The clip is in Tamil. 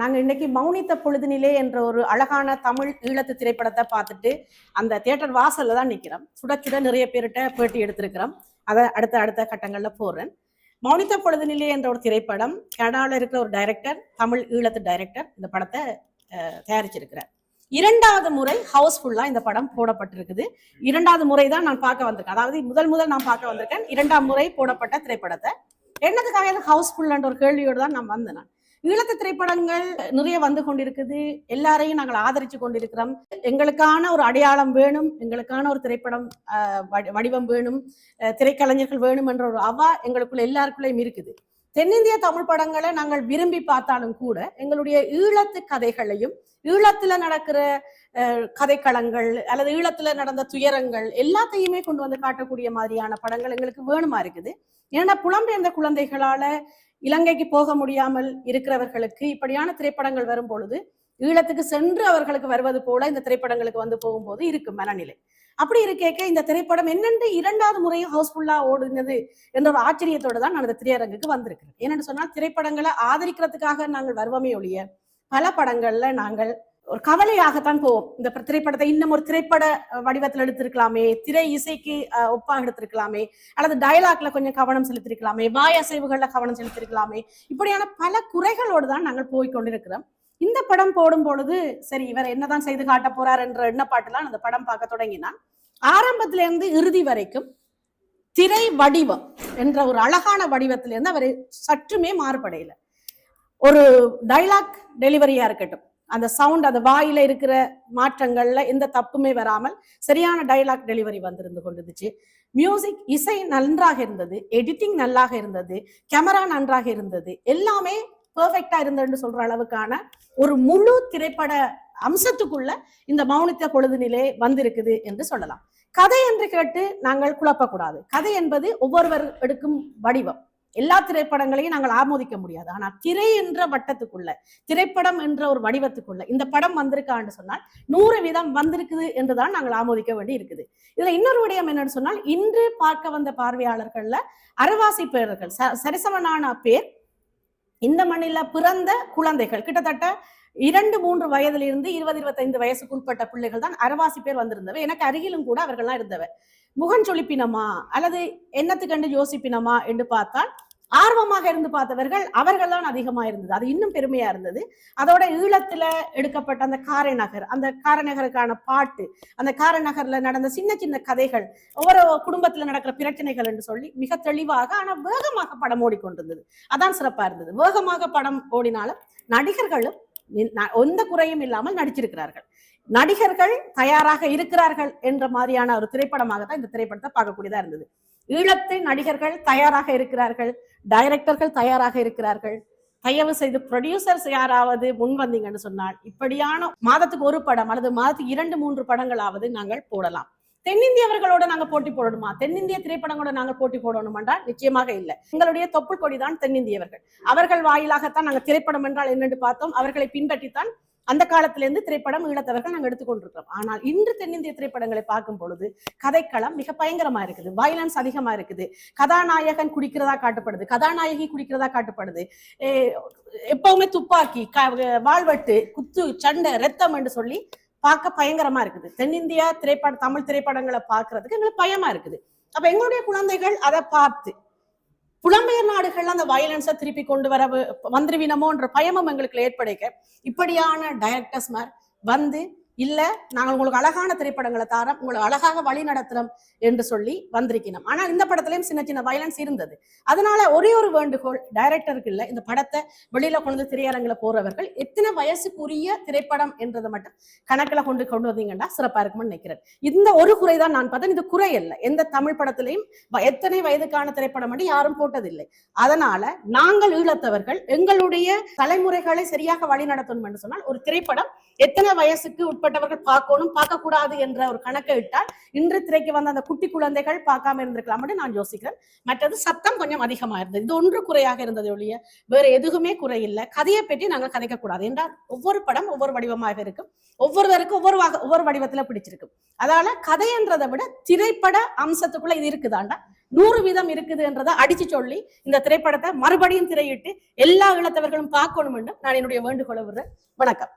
நாங்க இன்னைக்கு மௌனித்த பொழுதினிலே என்ற ஒரு அழகான தமிழ் ஈழத்து திரைப்படத்தை பார்த்துட்டு அந்த தியேட்டர் வாசல்ல தான் நிற்கிறோம் சுட சுட நிறைய பேர்கிட்ட பேட்டி எடுத்திருக்கிறோம். அதை அடுத்த அடுத்த கட்டங்களில் போடுறேன். மௌனித்த பொழுதினிலே என்ற ஒரு திரைப்படம் கனடாவில் இருக்கிற ஒரு டைரக்டர் தமிழ் ஈழத்து டைரக்டர் இந்த படத்தை தயாரிச்சிருக்கிறார். இரண்டாவது முறை ஹவுஸ்ஃபுல்லா இந்த படம் போடப்பட்டிருக்குது. இரண்டாவது முறை தான் நான் பார்க்க வந்திருக்கேன். அதாவது முதல் முதல் நான் பார்க்க வந்திருக்கேன். இரண்டாம் முறை போடப்பட்ட திரைப்படத்தை. என்னதுக்காக இது ஹவுஸ்ஃபுல்ன்ற ஒரு கேள்வியோடு தான் நான் வந்தேன் நான். ஈழத்து திரைப்படங்கள் நிறைய வந்து கொண்டிருக்குது. எல்லாரையும் நாங்கள் ஆதரிச்சு கொண்டிருக்கிறோம். எங்களுக்கான ஒரு அடையாளம் வேணும். எங்களுக்கான ஒரு திரைப்படம் ஆஹ், வடி- வடிவம் வேணும். திரைக்கலைஞர்கள் வேணும் என்ற ஒரு அவா எங்களுக்குள்ள எல்லாருக்குள்ளேயும் இருக்குது. தென்னிந்திய தமிழ் படங்களை நாங்கள் விரும்பி பார்த்தாலும் கூட எங்களுடைய ஈழத்து கதைகளையும் ஈழத்துல நடக்கிற கதைக்களங்கள் அல்லது ஈழத்துல நடந்த துயரங்கள் எல்லாத்தையுமே கொண்டு வந்து காட்டக்கூடிய மாதிரியான படங்கள் எங்களுக்கு வேணுமா இருக்குது. ஏன்னா புலம்பெயர்ந்த குழந்தைகளால இலங்கைக்கு போக முடியாமல் இருக்கிறவர்களுக்கு இப்படியான திரைப்படங்கள் வரும் பொழுது ஈழத்துக்கு சென்று அவர்களுக்கு வருவது போல இந்த திரைப்படங்களுக்கு வந்து போகும்போது இருக்கும் மனநிலை. அப்படி இருக்கேக்க இந்த திரைப்படம் என்னென்று இரண்டாவது முறையும் ஹவுஸ்ஃபுல்லா ஓடுனது என்ற ஒரு ஆச்சரியத்தோடு தான் நான் இந்த திரையரங்குக்கு வந்திருக்கிறேன். என்னென்னு சொன்னால் திரைப்படங்களை ஆதரிக்கிறதுக்காக நாங்கள் வருவோமே ஒழிய பல படங்கள்ல நாங்கள் ஒரு கவலையாகத்தான் போவோம். இந்த திரைப்படத்தை இன்னும் ஒரு திரைப்பட வடிவத்தில் எடுத்திருக்கலாமே திரை இசைக்கு அஹ், ஒப்பாக எடுத்திருக்கலாமே அல்லது டயலாக்ல கொஞ்சம் கவனம் செலுத்திருக்கலாமே வாய் அசைவுகள்ல கவனம் செலுத்திருக்கலாமே இப்படியான பல குறைகளோடு தான் நாங்கள் போய் கொண்டிருக்கிறோம். இந்த படம் போடும் பொழுது சரி இவர் என்னதான் செய்து காட்ட போறார் என்ற எண்ணப்பாட்டுலாம் அந்த படம் பார்க்க தொடங்கினான். ஆரம்பத்துல இருந்து இறுதி வரைக்கும் திரை வடிவம் என்ற ஒரு அழகான வடிவத்திலிருந்து அவர் சற்றுமே மாறுபடையில. ஒரு டைலாக் டெலிவரியா இருக்கட்டும் அந்த சவுண்ட் அந்த வாயில இருக்கிற மாற்றங்கள்ல எந்த தப்புமே வராமல் சரியான டைலாக் டெலிவரி வந்திருந்து கொண்டிருந்துச்சு. மியூசிக் இசை நன்றாக இருந்தது எடிட்டிங் நல்லாக இருந்தது கேமரா நன்றாக இருந்தது எல்லாமே பெர்ஃபெக்டா இருந்ததுன்னு சொல்ற அளவுக்கான ஒரு முழு திரைப்பட அம்சத்துக்குள்ள இந்த மௌனித்த பொழுதுநிலை வந்திருக்குது என்று சொல்லலாம். கதை என்று கேட்டு நாங்கள் குழப்பக்கூடாது. கதை என்பது ஒவ்வொருவர் எடுக்கும் வடிவம். எல்லா திரைப்படங்களையும் நாங்கள் ஆமோதிக்க முடியாது. ஆனா திரை என்ற வட்டத்துக்குள்ள திரைப்படம் என்ற ஒரு வடிவத்துக்குள்ள இந்த படம் வந்திருக்கான்னு சொன்னால் நூறு வீதம் வந்திருக்குது என்றுதான் நாங்கள் ஆமோதிக்க வேண்டி இருக்குது. இதுல இன்னொரு விடயம் என்னன்னு சொன்னால் இன்று பார்க்க வந்த பார்வையாளர்கள்ல அரைவாசி பேர்கள் ச- சரிசமனான பேர் இந்த மண்ணில பிறந்த குழந்தைகள் கிட்டத்தட்ட இரண்டு மூன்று வயதிலிருந்து இருபது இருபத்தைந்து வயசுக்கு உட்பட்ட பிள்ளைகள் தான் அரைவாசி பேர் வந்திருந்தவை. எனக்கு அருகிலும் கூட அவர்கள்லாம் இருந்தவ. முகம் சொலிப்பினமா அல்லது என்னத்துக்கண்டு யோசிப்பினமா என்று பார்த்தால் ஆர்வமாக இருந்து பார்த்தவர்கள் அவர்கள் தான் அதிகமா இருந்தது. அது இன்னும் பெருமையா இருந்தது. அதோட ஈழத்துல எடுக்கப்பட்ட அந்த காரைநகர் அந்த காரைநகருக்கான பாட்டு அந்த காரைநகர்ல நடந்த சின்ன சின்ன கதைகள் ஒவ்வொரு குடும்பத்துல நடக்கிற பிரச்சனைகள் என்று சொல்லி மிக தெளிவாக ஆனா வேகமாக படம் ஓடிக்கொண்டிருந்தது. அதான் சிறப்பா இருந்தது. வேகமாக படம் ஓடினாலும் நடிகர்களும் எந்த குறையும் இல்லாமல் நடிச்சிருக்கிறார்கள். நடிகர்கள் தயாராக இருக்கிறார்கள் என்ற மாதிரியான ஒரு திரைப்படமாக தான் இந்த திரைப்படத்தை பார்க்கக்கூடியதா இருந்தது. ஈழத்து நடிகர்கள் தயாராக இருக்கிறார்கள் டைரக்டர்கள் தயாராக இருக்கிறார்கள். தயவு செய்து ப்ரொடியூசர்ஸ் யாராவது முன் வந்தீங்கன்னு சொன்னால் இப்படியான மாதத்துக்கு ஒரு படம் அல்லது மாதத்துக்கு இரண்டு மூன்று படங்களாவது நாங்கள் போடலாம். தென்னிந்தியவர்களோட நாங்க போட்டி போடணுமா? தென்னிந்திய திரைப்படங்களோட நாங்க போட்டி போடணுமாண்டா? நிச்சயமாக இல்லை. எங்களுடைய தொப்புள் கொடிதான் தென்னிந்தியவர்கள். அவர்கள் வாயிலாகத்தான் நாங்க திரைப்படம் என்றால் என்னென்று பார்த்தோம்? அவர்களை பின்பற்றித்தான் அந்த காலத்திலிருந்து திரைப்படம் ஈழத்தவர்கள் நாங்கள் எடுத்துக்கொண்டிருக்கிறோம். ஆனால் இன்று தென்னிந்திய திரைப்படங்களை பார்க்கும் பொழுது கதைக்களம் மிக பயங்கரமா இருக்குது. வயலன்ஸ் அதிகமா இருக்குது. கதாநாயகன் குடிக்கிறதா காட்டப்படுது. கதாநாயகி குடிக்கிறதா காட்டப்படுது. எப்பவுமே துப்பாக்கி க- வாழ்வெட்டு குத்து சண்டை ரத்தம் என்று சொல்லி பார்க்க பயங்கரமா இருக்குது. தென்னிந்தியா திரைப்பட தமிழ் திரைப்படங்களை பார்க்கறதுக்கு எங்களுக்கு பயமா இருக்குது. அப்ப எங்களுடைய குழந்தைகள் அதை பார்த்து புலம்பெயர் நாடுகள்ல அந்த வயலன்ஸை திருப்பி கொண்டு வர வந்துருவினமோன்ற பயமும் எங்களுக்கு ஏற்படைக்க இப்படியான டைரக்டர்ஸ் வந்து இல்ல நாங்கள் உங்களுக்கு அழகான திரைப்படங்களை தாரோம் உங்களை அழகாக வழி நடத்துறோம் என்று சொல்லி வந்திருக்கணும். ஆனால் இந்த படத்துலயும் சின்ன சின்ன வயலன்ஸ் இருந்தது. அதனால ஒரே ஒரு வேண்டுகோள் டைரக்டருக்கு இல்ல இந்த படத்தை வெளியில கொண்டு திரையரங்கில போறவர்கள் எத்தனை வயசுக்குரிய திரைப்படம் என்றதை மட்டும் கணக்கில் கொண்டு கொண்டு வந்தீங்கன்னா சிறப்பா இருக்கும்னு நினைக்கிறேன். இந்த ஒரு குறை தான் நான் பார்த்தேன். இது குறை இல்லை எந்த தமிழ் படத்திலையும் வ- எத்தனை வயதுக்கான திரைப்படம் மட்டும் யாரும் போட்டதில்லை. அதனால நாங்கள் ஈழத்தவர்கள் எங்களுடைய தலைமுறைகளை சரியாக வழி நடத்தணும் என்று சொன்னால் ஒரு திரைப்படம் எத்தனை வயசுக்கு உட்பட்டவர்கள் பார்க்கணும் பார்க்கக்கூடாது என்ற ஒரு கணக்கை இட்டால் இன்று திரைக்கு வந்த அந்த குட்டி குழந்தைகள் பார்க்காம இருந்திருக்கலாம் அப்படின்னு நான் யோசிக்கிறேன். மற்றது சத்தம் கொஞ்சம் அதிகமா இருந்தது. இது ஒன்று குறையாக இருந்தது ஒழிய வேற எதுவுமே குறை இல்லை கதையை பற்றி நாங்கள் கதைக்க கூடாது என்றால் ஒவ்வொரு படம் ஒவ்வொரு வடிவமாக இருக்கும். ஒவ்வொருவருக்கும் ஒவ்வொரு ஒவ்வொரு வடிவத்துல பிடிச்சிருக்கும். அதால கதைன்றதை விட திரைப்பட அம்சத்துக்குள்ள இது இருக்குதாண்டா? நூறு வீதம் இருக்குதுன்றதை அடிச்சு சொல்லி இந்த திரைப்படத்தை மறுபடியும் திரையிட்டு எல்லா இளத்தவர்களும் பார்க்கணும் என்று நான் என்னுடைய வேண்டுகோளை விடுறேன். வணக்கம்.